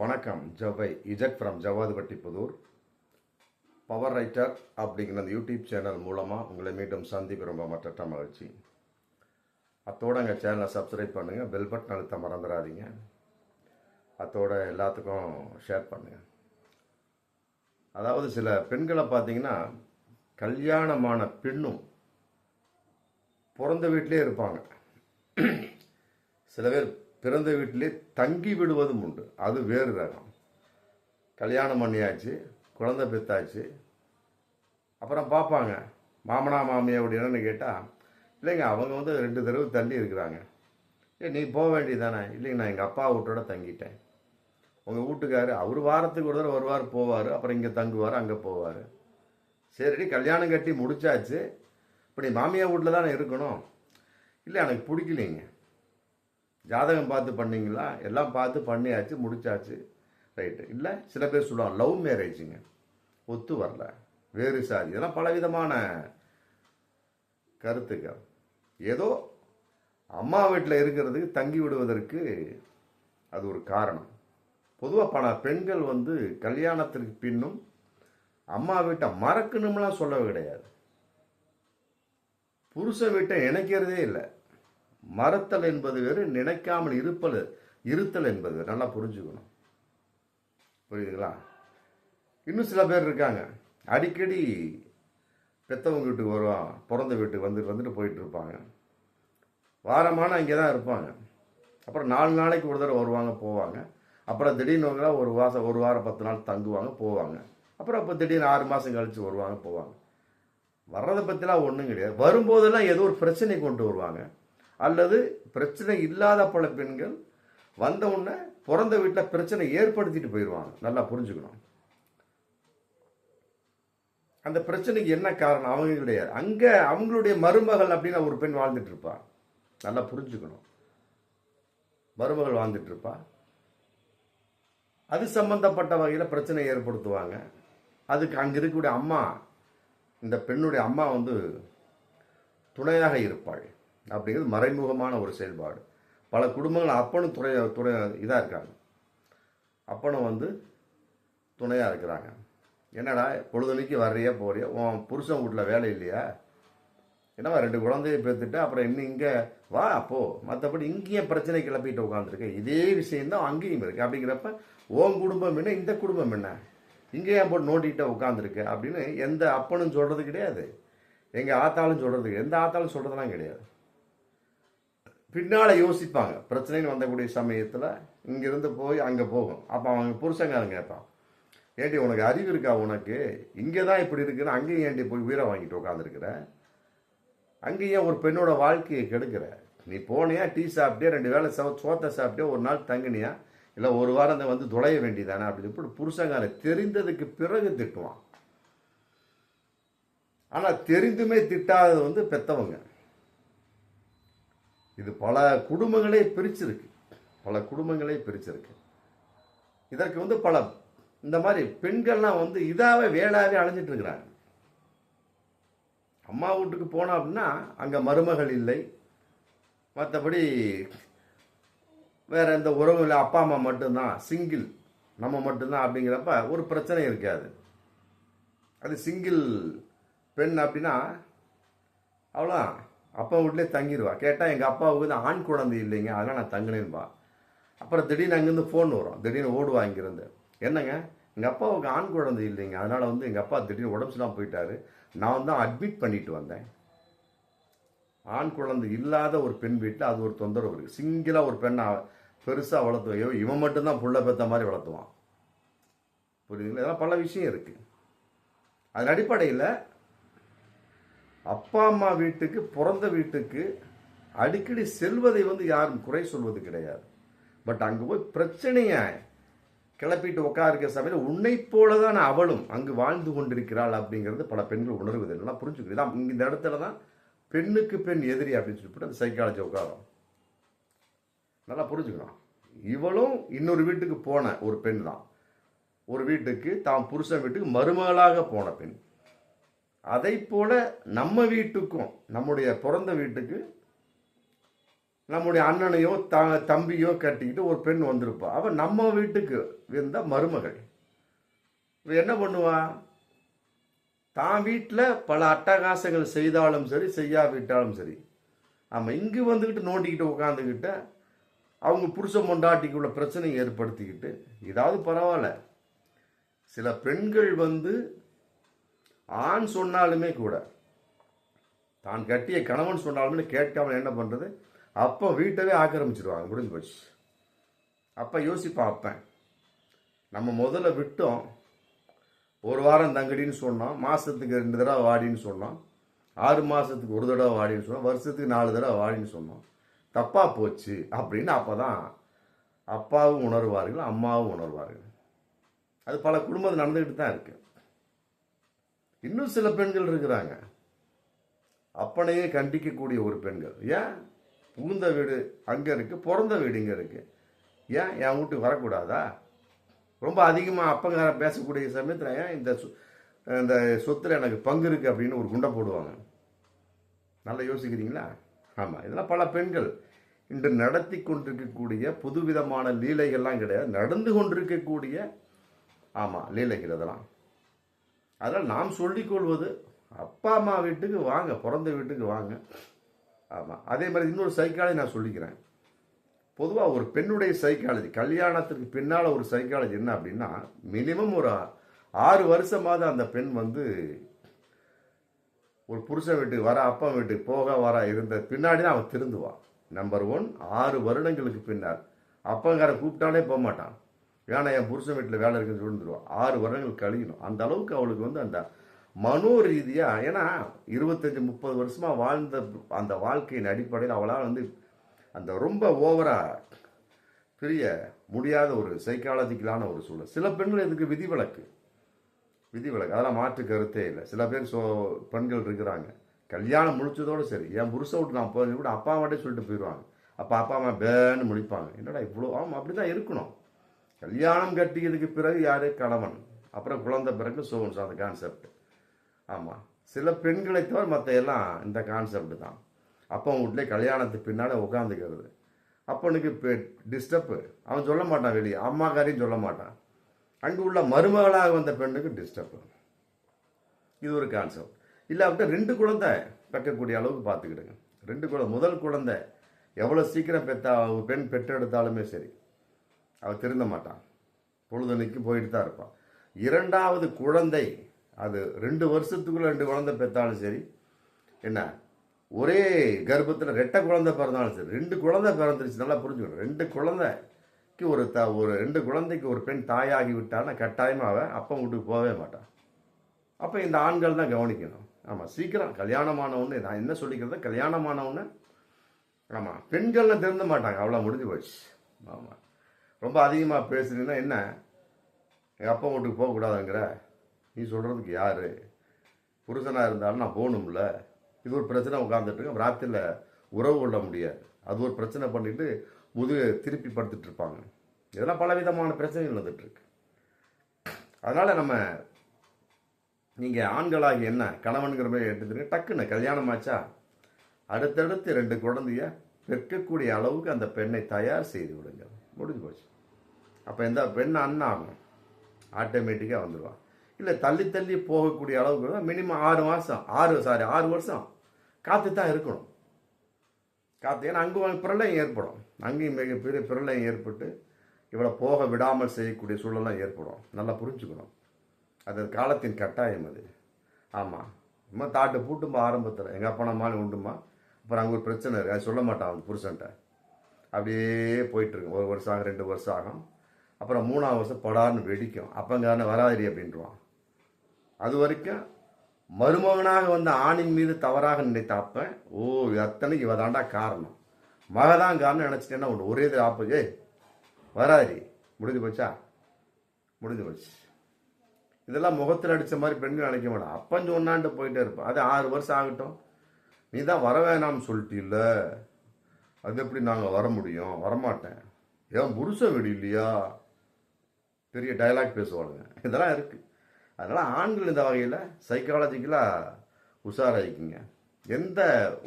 வணக்கம் ஜவை Z from Javvadhupatti Puthur. Power writer அப்படிங்கிற அந்த யூடியூப் சேனல் மூலமாக உங்களை மீண்டும் சந்திப்பு ரொம்ப மற்ற மகிழ்ச்சி. அத்தோட எங்கள் சேனலை சப்ஸ்கிரைப் பண்ணுங்கள் பெல் பட்டன் அழுத்த மறந்துடாதீங்க. அத்தோட எல்லாத்துக்கும் ஷேர் பண்ணுங்கள் அதாவது சில பெண்களை பார்த்தீங்கன்னா கல்யாணமான பெண்ணும் பிறந்த வீட்டிலே இருப்பாங்க. சில பேர் பிறந்த வீட்டிலே தங்கி விடுவதும் உண்டு. அது வேறு ரகம். கல்யாணம் பண்ணியாச்சு குழந்தை பெத்தாச்சு. அப்புறம் பார்ப்பாங்க மாமனா மாமியா அப்படின்னு கேட்டால் இல்லைங்க அவங்க வந்து ரெண்டு தடவை தள்ளி இருக்கிறாங்க. ஏ நீ போக வேண்டியதானே இல்லைங்க நான் எங்கள் அப்பா வீட்டோட தங்கிட்டேன். உங்கள் வீட்டுக்காரு அவர் வாரத்துக்கு ஒரு தடவை வருவார் போவார் அப்புறம் இங்கே தங்குவார் அங்கே போவார். சரிடி கல்யாணம் கட்டி முடிச்சாச்சு. இப்போ நீ மாமியா வீட்டில் தானே இருக்கணும்? இல்லை எனக்கு பிடிக்கலைங்க. ஜாதகம் பார்த்து பண்ணீங்களா? எல்லாம் பார்த்து பண்ணியாச்சு முடிச்சாச்சு. ரைட்டு இல்லை சில பேர் சொல்லுவாங்க லவ் மேரேஜுங்க ஒத்து வரல. வேறு சாதி. இதெல்லாம் பலவிதமான கருத்துக்கள். ஏதோ அம்மா வீட்டில் இருக்கிறதுக்கு தங்கி விடுவதற்கு அது ஒரு காரணம். பொதுவாக பல பெண்கள் வந்து கல்யாணத்திற்கு பின்னும் அம்மா வீட்டை மறக்கணும்லாம் சொல்லவே கிடையாது. புருஷ வீட்டை இணைக்கிறதே இல்லை. மறத்தல் என்பது வேறு நினைக்காமல் இருப்பல் இருத்தல் என்பது. வேறு நல்லா புரிஞ்சுக்கணும். புரியுதுங்களா? இன்னும் சில பேர் இருக்காங்க. அடிக்கடி பெத்தவங்க வீட்டுக்கு வருவான் பிறந்த வீட்டுக்கு வந்துட்டு வந்துட்டு போயிட்டு இருப்பாங்க. வாரமான இங்கே தான் இருப்பாங்க. அப்புறம் நாலு நாளைக்கு ஒரு தடவை வருவாங்க போவாங்க. அப்புறம் திடீர்னு ஒரு மாதம் ஒரு வாரம் பத்து நாள் தங்குவாங்க போவாங்க. அப்புறம் இப்போ திடீர்னு ஆறு மாதம் கழித்து வருவாங்க போவாங்க. வர்றதை பற்றிலாம் ஒன்றும் கிடையாது. வரும்போதெல்லாம் ஏதோ ஒரு பிரச்சனை கொண்டு வருவாங்க. அல்லது பிரச்சனை இல்லாத பல பெண்கள் வந்த உடனே பிறந்த வீட்டில் பிரச்சனை ஏற்படுத்திட்டு போயிடுவாங்க நல்லா புரிஞ்சுக்கணும். அந்த பிரச்சனைக்கு என்ன காரணம்? அவங்க கிடையாது. அங்கே அவங்களுடைய மருமகள் அப்படின்னு ஒரு பெண் வாழ்ந்துட்டு இருப்பா. நல்லா புரிஞ்சுக்கணும். மருமகள் வாழ்ந்துட்டு இருப்பா. அது சம்பந்தப்பட்ட வகையில் பிரச்சனை ஏற்படுத்துவாங்க. அதுக்கு அங்கே இருக்கக்கூடிய அம்மா இந்த பெண்ணுடைய அம்மா வந்து துணையாக இருப்பாள். அப்படிங்கிறது மறைமுகமான ஒரு செயல்பாடு. பல குடும்பங்கள் அப்பனும் துறை துணை இதாக இருக்காங்க. அப்பனும் வந்து துணையாக இருக்கிறாங்க. என்னடா பொழுதுனைக்கு வர்றியா போறியா? உன் புருஷன் வீட்டில் வேலை இல்லையா? என்னவா ரெண்டு குழந்தைய பேத்துட்டு அப்புறம் இன்னும் இங்கே வா அப்போ மற்றபடி இங்கேயும் பிரச்சனை கிளப்பிட்டு உட்காந்துருக்கேன் இதே விஷயம்தான் அங்கேயும் இருக்குது அப்படிங்கிறப்ப ஓன் குடும்பம் என்ன இந்த குடும்பம் என்ன? இங்கே ஏன் போட்டு நோண்டிக்கிட்ட உட்காந்துருக்கு அப்படின்னு எந்த அப்பனும் சொல்கிறது கிடையாது. எங்கள் ஆத்தாலும் சொல்கிறது எந்த ஆத்தாலும் சொல்கிறதுலாம் கிடையாது. பின்னால் யோசிப்பாங்க. பிரச்சனைன்னு வந்தக்கூடிய சமயத்தில் இங்கேருந்து போய் அங்கே போகும். அப்போ அவங்க புருஷங்காரன் கேட்பான் ஏண்டி உனக்கு அறிவு இருக்கா உனக்கு? இங்கே தான் இப்படி இருக்குன்னு அங்கேயும் ஏண்டி போய் உயிரை வாங்கிட்டு உட்காந்துருக்குற அங்கேயும் ஒரு பெண்ணோட வாழ்க்கையை கெடுக்கிற? நீ போனியா டீ சாப்பிட்டே ரெண்டு வேளை சோ சோத்தை சாப்பிட்டே ஒரு நாள் தங்கினியா? இல்லை ஒரு வாரம் வந்து துளைய வேண்டியதானே? அப்படின்னு இப்படி புருஷங்காரன் தெரிந்ததுக்கு பிறகு திட்டுவான். ஆனால் தெரிந்துமே திட்டாதது வந்து பெத்தவங்க. இது பல குடும்பங்களே பிரிச்சிருக்கு. பல குடும்பங்களே பிரிச்சிருக்கு. இதற்கு வந்து பல இந்த மாதிரி பெண்கள்லாம் வந்து இதாகவே வேளாவே அலைஞ்சிட்டு இருக்கிறாங்க. அம்மா வீட்டுக்கு போனோம் அப்படின்னா அங்கே மருமகள் இல்லை. மற்றபடி வேறு எந்த உறவும் இல்லை. அப்பா அம்மா மட்டும்தான். சிங்கிள் நம்ம மட்டும்தான் அப்படிங்கிறப்ப ஒரு பிரச்சனை இருக்காது. அது சிங்கிள் பெண் அப்படின்னா அவ்வளோ அப்பா வீட்லேயே தங்கிடுவா கேட்டால் எங்கள் அப்பாவுக்கு தான் ஆண் குழந்தை இல்லைங்க அதெல்லாம் நான் தங்கினேன்பா. அப்புறம் திடீர்னு அங்கேருந்து ஃபோன் வரும். திடீர்னு ஓடுவா இங்கேருந்து. என்னங்க? எங்கள் அப்பாவுக்கு ஆண் குழந்தை இல்லைங்க அதனால் வந்து எங்கள் அப்பா திடீர்னு உடம்பு சரியில்லாம போயிட்டாரு. நான் தான் அட்மிட் பண்ணிட்டு வந்தேன். ஆண் குழந்தை இல்லாத ஒரு பெண் வீட்டில் அது ஒரு தொந்தரவு இருக்குது சிங்கிளாக ஒரு பெண்ணை பெருசாக வளர்த்துவையோ இவன் மட்டும்தான் புள்ள பெற்ற மாதிரி வளர்த்துவான். புரியுதுங்களா? இதெல்லாம் பல விஷயம் இருக்குது அதன் அடிப்படையில் அப்பா அம்மா வீட்டுக்கு பிறந்த வீட்டுக்கு அடிக்கடி செல்வதை வந்து யாரும் குறை சொல்வது கிடையாது. பட் அங்கே போய் பிரச்சனையை கிளப்பிட்டு உட்காருக்க சமையல் உன்னை போல தான் அவளும் அங்கு வாழ்ந்து கொண்டிருக்கிறாள் அப்படிங்கிறது பல பெண்கள் உணர்வது. நல்லா புரிஞ்சுக்கணும். இந்த இடத்துல தான் பெண்ணுக்கு பெண் எதிரி அப்படின்னு சொல்லிட்டு அந்த சைக்காலஜி உட்காரும். நல்லா புரிஞ்சுக்கணும். இவளும் இன்னொரு வீட்டுக்கு போன ஒரு பெண் தான். ஒரு வீட்டுக்கு தாம் புருஷன் வீட்டுக்கு மருமகளாக போன பெண். அதை போல நம்ம வீட்டுக்கும் நம்முடைய பிறந்த வீட்டுக்கு நம்முடைய அண்ணனையோ த தம்பியோ கட்டிக்கிட்டு ஒரு பெண் வந்திருப்பா. அவள் நம்ம வீட்டுக்கு வந்த மருமகள். என்ன பண்ணுவா? தான் வீட்டில் பல அட்டகாசங்கள் செய்தாலும் சரி செய்யாவிட்டாலும் சரி ஆமாம் இங்கே வந்துக்கிட்டு நோண்டிக்கிட்டு உட்காந்துக்கிட்ட அவங்க புருஷ மொண்டாட்டிக்குள்ள பிரச்சனையை ஏற்படுத்திக்கிட்டு இதாவது பரவாயில்ல. சில பெண்கள் வந்து ஆண் சொன்னாலுமே கூட தான் கட்டிய கணவன் சொன்னாலுமே கேட்காமல் என்ன பண்ணுறது அப்போ வீட்டவே ஆக்கிரமிச்சிருவாங்க முடிஞ்சு போச்சு. அப்போ யோசிப்பான் அப்பன் நம்ம முதல்ல விட்டோம். ஒரு வாரம் தங்கடின்னு சொன்னோம் மாதத்துக்கு ரெண்டு தடவை வாடின்னு சொன்னோம் ஆறு மாதத்துக்கு ஒரு தடவை வாடின்னு சொன்னோம் வருஷத்துக்கு நாலு தடவை வாடின்னு சொன்னோம். தப்பாக போச்சு அப்படின்னு அப்போ தான் அப்பாவும் உணர்வார்கள் அம்மாவும் உணர்வார்கள். அது பல குடும்பத்தில் நடந்துக்கிட்டு தான் இருக்குது இன்னும் சில பெண்கள் இருக்கிறாங்க. அப்பனையே கண்டிக்கக்கூடிய ஒரு பெண்கள். ஏன்? புகுந்த வீடு அங்கே இருக்குது பிறந்த வீடு இங்கே இருக்குது ஏன்? என் வீட்டுக்கு வரக்கூடாதா? ரொம்ப அதிகமாக அப்பங்கார பேசக்கூடிய சமயத்தில் ஏன் இந்த சொ- இந்த சொத்தில் எனக்கு பங்கு இருக்குது அப்படின்னு ஒரு குண்டை போடுவாங்க. நல்லா யோசிக்கிறீங்களா? ஆமாம் இதெல்லாம் பல பெண்கள். இன்று நடத்தி கொண்டிருக்கக்கூடிய புதுவிதமான லீலைகள்லாம் கிடையாது. நடந்து கொண்டிருக்கக்கூடிய ஆமாம் லீலைகள் அதெல்லாம். அதனால் நாம் சொல்லிக்கொள்வது அப்பா அம்மா வீட்டுக்கு வாங்க பிறந்த வீட்டுக்கு வாங்க. ஆமாம் அதே மாதிரி இன்னொரு சைக்காலஜி நான் சொல்லிக்கிறேன். பொதுவாக ஒரு பெண்ணுடைய சைக்காலஜி கல்யாணத்திற்கு பின்னால் ஒரு சைக்காலஜி என்ன அப்படின்னா மினிமம் ஒரு ஆறு வருஷமாவது அந்த பெண் வந்து ஒரு புருஷன் வீட்டுக்கு வர அப்பா வீட்டுக்கு போக வர இருந்த பின்னாடி தான் அவன் திருந்துவான். நம்பர் ஒன் ஆறு வருடங்களுக்கு பின்னால். அப்பங்கார கூப்பிட்டாலே போக மாட்டான் ஏன்னா என் புருஷன் வீட்டில் வேலை இருக்குன்னு சொல்லிடுவான் ஆறு வருடங்கள் கழியணும். அந்த அளவுக்கு அவளுக்கு வந்து அந்த மனோ ரீதியாக ஏன்னா இருபத்தஞ்சி முப்பது வருஷமாக வாழ்ந்த அந்த வாழ்க்கையின் அடிப்படையில் அவளால் வந்து அந்த ரொம்ப ஓவராக பெரிய முடியாத ஒரு சைக்காலஜிக்கலான ஒரு சூழல். சில பெண்கள் இதுக்கு விதிவிலக்கு. விதிவிலக்கு. அதெல்லாம் மாற்று கருத்தே இல்லை. சில பேர் சோ பெண்கள் இருக்கிறாங்க. கல்யாணம் முடிச்சதோடு சரி. என் புருஷ விட்டு நான் போய் கூட அப்பா மட்டும் சொல்லிட்டு போயிடுவாங்க. அப்போ அப்பா அம்மா பேன்னு முடிப்பாங்க என்னடா இவ்வளோ ஆமாம் அப்படி தான் இருக்கணும். கல்யாணம் கட்டியதுக்கு பிறகு யார்? கணவன். அப்புறம் குழந்தை பிறகு சோன்ஸ் அந்த கான்செப்ட் ஆமாம் சில பெண்களை தவிர மற்ற எல்லாம் இந்த கான்செப்ட் தான். அப்போ வீட்டிலே கல்யாணத்துக்கு பின்னால் உட்காந்துக்கிறது அப்பனுக்கு இப்போ டிஸ்டப்பு அவன் சொல்ல மாட்டான் வெளியே. அம்மாக்காரையும் சொல்ல மாட்டான். அங்கே உள்ள மருமகளாக வந்த பெண்ணுக்கு டிஸ்டர்ப்பு இது ஒரு கான்செப்ட் இல்லை அப்படின்னா ரெண்டு குழந்தை பெக்கக்கூடிய அளவுக்கு பார்த்துக்கிடுங்க. ரெண்டு குழந்தை முதல் குழந்தை எவ்வளோ சீக்கிரம் பெற்றா பெண் பெற்றெடுத்தாலுமே சரி. அவள் திருந்த மாட்டான் பொழுதுனைக்கு போயிட்டு தான் இருப்பான் இரண்டாவது குழந்தை அது ரெண்டு வருஷத்துக்குள்ளே ரெண்டு குழந்தை பெற்றாலும் சரி என்ன ஒரே கர்ப்பத்தில் ரெட்டை குழந்தை பிறந்தாலும் சரி ரெண்டு குழந்தை பிறந்துருச்சு நல்லா புரிஞ்சுக்கணும். ரெண்டு குழந்தைக்கு ஒரு த ஒரு ரெண்டு குழந்தைக்கு ஒரு பெண் தாயாகி விட்டான்னா கட்டாயமாக அவன் அப்பன் வீட்டுக்கு போகவே மாட்டான் அப்போ இந்த ஆண்கள் தான் கவனிக்கணும். ஆமாம் சீக்கிரம் கல்யாணமானவொன்னு நான் என்ன சொல்லிக்கிறது கல்யாணமானவொன்னு ஆமாம் பெண்கள்லாம் திருந்த மாட்டாங்க. அவ்வளோ முடிஞ்சு போச்சு. ஆமாம் ரொம்ப அதிகமாக பேசுனீங்கன்னா என்ன? எங்கள் அப்பா வீட்டுக்கு போகக்கூடாதுங்கிற நீ சொல்கிறதுக்கு யார்? புருஷனாக இருந்தாலும் நான் போகணும்ல. இது ஒரு பிரச்சனை உட்காந்துட்டுருங்க ராத்திரியில் உறவு கொள்ள முடியாது. அது ஒரு பிரச்சனை பண்ணிட்டு முதுகு திருப்பி படுத்துட்டு இருப்பாங்க. இதெல்லாம் பலவிதமான பிரச்சனைகள் வந்துட்டு அதனால் நம்ம நீங்கள் ஆண்களாகி என்ன? கணவன்கிற மாதிரி எடுத்துருங்க டக்குன்னு கல்யாணம் ஆச்சா? அடுத்தடுத்து ரெண்டு குழந்தைய பெற்கக்கூடிய அளவுக்கு அந்த பெண்ணை தயார் செய்து விடுங்க முடிஞ்சு போச்சு. அப்போ எந்த பெண் அண்ணன் ஆட்டோமேட்டிக்காக வந்துடுவான் இல்லை தள்ளி தள்ளி போகக்கூடிய அளவுக்கு மினிமம் ஆறு மாதம் ஆறு சாரி ஆறு வருஷம் காற்று தான் இருக்கணும். காற்று ஏன்னா அங்கே பிரளயம் ஏற்படும். அங்கேயும் மிகப்பெரிய பிரளயம் ஏற்பட்டு இவளை போக விடாமல் செய்யக்கூடிய சூழலாம் ஏற்படும். நல்லா புரிஞ்சுக்கணும். அது காலத்தின் கட்டாயம் அது. ஆமாம் சும்மா தாட்டு பூட்டும்போது ஆரம்பத்தில். எங்கள் அப்பா நம்மளால உண்டுமா? அப்புறம் அங்கே ஒரு பிரச்சனை இருக்குது அது சொல்ல மாட்டான் அவன் புருஷன்ட்ட. அப்படியே போயிட்டுருக்கும். ஒரு வருஷம் ஆகும் ரெண்டு வருஷம் ஆகும். அப்புறம் மூணாவது வருஷம் படார்னு வெடிக்கும். அப்பங்கான வராதிரி அப்படின்றான் அது வரைக்கும் மருமகனாக வந்த ஆணின் மீது தவறாக நினைத்த அப்பன் ஓ அத்தனைக்கு இவ தாண்டா காரணம். மகதான் காரணம் நினச்சிட்டேன்னா ஒன்று ஒரே இது ஏய் வராதிரி முடிஞ்சு போச்சா? முடிஞ்சு போச்சு. இதெல்லாம் முகத்தில் அடித்த மாதிரி பெண்கள் நினைக்க மாட்டான் அப்பன் சொன்னான்ட்டு போயிட்டே இருப்பான். அது ஆறு வருஷம் ஆகட்டும். நீ தான் வர வேணாம்னு சொல்லிட்டு இல்லை அது எப்படி நாங்கள் வர முடியும்? வரமாட்டேன். ஏன் புருஷன் வீடு இல்லையா? பெரிய டயலாக் பேசுவாளுங்க. இதெல்லாம் இருக்குது அதனால் ஆண்கள் இந்த வகையில் சைக்காலஜிக்கலாக உஷாராயிக்குங்க. எந்த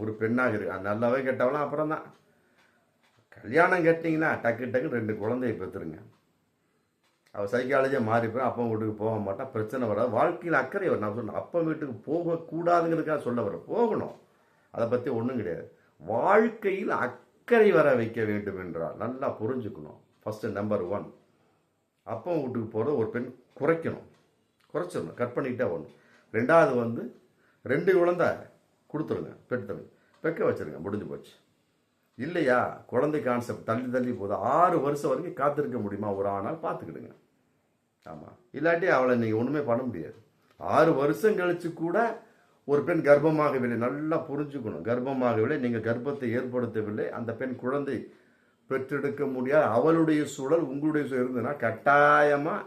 ஒரு பெண்ணாக இருக்கு அது நல்லாவே கெட்டவலாம் அப்புறம் தான் கல்யாணம் கேட்டிங்கன்னா டக்கு டக்கு ரெண்டு குழந்தைய பெற்றுருங்க அவள் சைக்காலஜியாக மாறி போய் அப்பா வீட்டுக்கு போக மாட்டான் பிரச்சனை வராது. வாழ்க்கையில் அக்கறை வரும். நான் சொன்னேன். அப்பா வீட்டுக்கு போகக்கூடாதுங்கிறதுக்காக சொல்ல வர போகணும். அதை பற்றி ஒன்றும் கிடையாது. வாழ்க்கையில் அக் அக்கறை வர வைக்க வேண்டும் என்றால் நல்லா புரிஞ்சுக்கணும். ஃபஸ்ட்டு நம்பர் ஒன் அப்பா வீட்டுக்கு போகிற ஒரு பெண் குறைக்கணும். குறைச்சிடணும். கட் பண்ணிக்கிட்டே வரணும் ரெண்டாவது வந்து ரெண்டு குழந்தை கொடுத்துருங்க. பெற்றுருங்க பெக்க வச்சிருங்க. முடிஞ்சு போச்சு. இல்லையா? குழந்தை கான்செப்ட் தள்ளி தள்ளி போகுது. ஆறு வருஷம் வரைக்கும் காத்திருக்க முடியுமா? ஒரு ஆனால் பார்த்துக்கிடுங்க. ஆமாம் இல்லாட்டி அவளை நீங்கள் ஒன்றுமே பண்ண முடியாது. ஆறு வருஷம் கழிச்சு கூட ஒரு பெண் கர்ப்பமாகவில்லை நல்லா புரிஞ்சுக்கணும். கர்ப்பமாகவில்லை நீங்கள் கர்ப்பத்தை ஏற்படுத்தவில்லை அந்த பெண் குழந்தை பெற்றெடுக்க முடியாது. அவளுடைய சூழல் உங்களுடைய சூழல் இருந்ததுன்னா கட்டாயமாக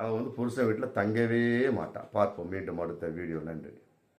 அவள் வந்து புருஷன் வீட்டில் தங்கவே மாட்டான் பார்ப்போம் மீண்டும் அடுத்த வீடியோ நன்றி.